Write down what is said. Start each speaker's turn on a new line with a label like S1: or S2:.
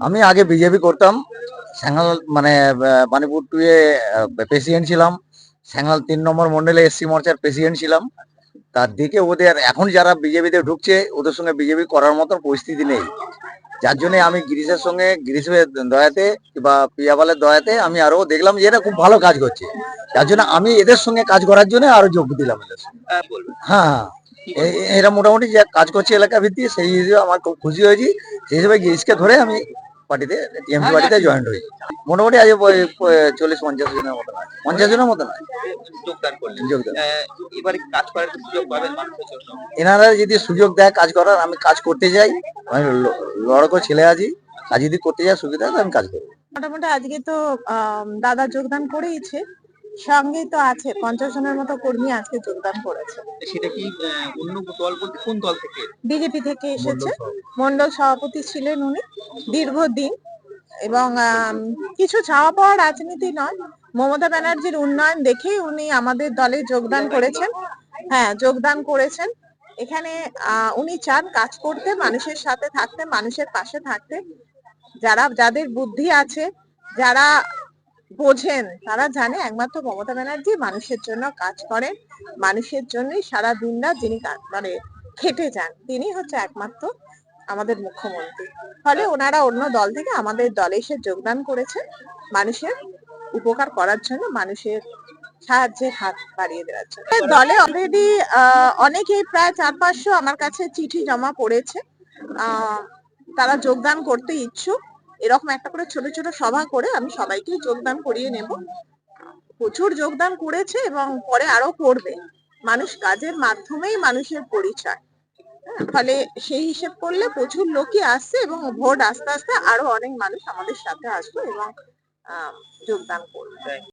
S1: আমি আগে বিজেপি করতাম। স্যাঙ্গাল মানে বানিপুর টুয়ে প্রেসিডেন্ট ছিলাম। স্যাঙ্গাল তিন নম্বর মন্ডলে এসসি মোর্চার প্রেসিডেন্ট ছিলাম। তার দিকে ওদের এখন যারা বিজেপিতে ঢুকছে ওদের সঙ্গে বিজেপি করার মতন পরিস্থিতি নেই। যার জন্য আমি গিরিশের সঙ্গে গিরিশের দয়াতে বা পিয়াবালের দয়াতে আমি আরও দেখলাম যে এরা খুব ভালো কাজ করছে। যার জন্য আমি এদের সঙ্গে কাজ করার জন্য আরও যোগ দিলাম এদের সঙ্গে। হ্যাঁ হ্যাঁ এ- এরা মোটামুটি যে কাজ করছে এলাকা ভিত্তিক সেই হিসেবে আমার খুব খুশি হয়েছি। সেই হিসেবে গিরিশকে ধরে আমি পার্টিতে টিএমসি পার্টিতে জয়েন্ট হই। মোটামুটি আজ চল্লিশ পঞ্চাশ জনের মতন আছে পঞ্চাশ জনের মতন আছে
S2: যোগদান করলেন।
S1: যোগদান।
S2: আহ, এবারে কাজ করার সুযোগ পাবেন
S1: এনারা যদি সুযোগ দেয় কাজ করার আমি কাজ করতে যাই। আমি লড়কো ছেলে আছি। কাজ যদি করতে যাই সুবিধা হয় আমি কাজ করব।
S3: মোটামুটি আজকে তো দাদা যোগদান করেইছে। সঙ্গে তো আছে পঞ্চাশ জনের মতো কর্মী আজকে যোগদান করেছে।
S2: সেটা কি অন্য দল বলতে কোন দল থেকে?
S3: বিজেপি থেকে এসেছে। মন্ডল সভাপতি ছিলেন উনি দীর্ঘদিন এবং কিছু চাওয়া পাওয়া রাজনীতি নয়। মমতা ব্যানার্জির উন্নয়ন দেখেই উনি আমাদের দলে যোগদান করেছেন। হ্যাঁ যোগদান করেছেন। এখানে আহ, উনি চান কাজ করতে মানুষের সাথে থাকতে মানুষের পাশে থাকতে। যারা যাদের বুদ্ধি আছে যারা বোঝেন, তারা জানে একমাত্র মমতা ব্যানার্জি মানুষের জন্য কাজ করেন, মানুষের জন্যই সারা দিন রাত যিনি মানে খেটে যান, তিনি হচ্ছে একমাত্র আমাদের মুখ্যমন্ত্রী। ফলে ওনারা অন্য দল থেকে আমাদের দলে এসে যোগদান করেছেন, মানুষের উপকার করার জন্য, মানুষের সাহায্যের হাত বাড়িয়ে দেওয়ার জন্য। দলে অলরেডি অনেকেই প্রায় চার পাঁচশো আমার কাছে চিঠি জমা পড়েছে। তারা যোগদান করতে ইচ্ছুক। এরকম একটা করে ছোট ছোট সভা করে আমি সবাইকে যোগদান করিয়ে নেব। প্রচুর যোগদান করেছে এবং পরে আরও করবে। মানুষ কাজের মাধ্যমেই মানুষের পরিচয়। হ্যাঁ, ফলে সেই হিসেব করলে প্রচুর লোকই আসছে এবং ভোট আস্তে আস্তে আরও অনেক মানুষ আমাদের সাথে আসবে এবং যোগদান করবে।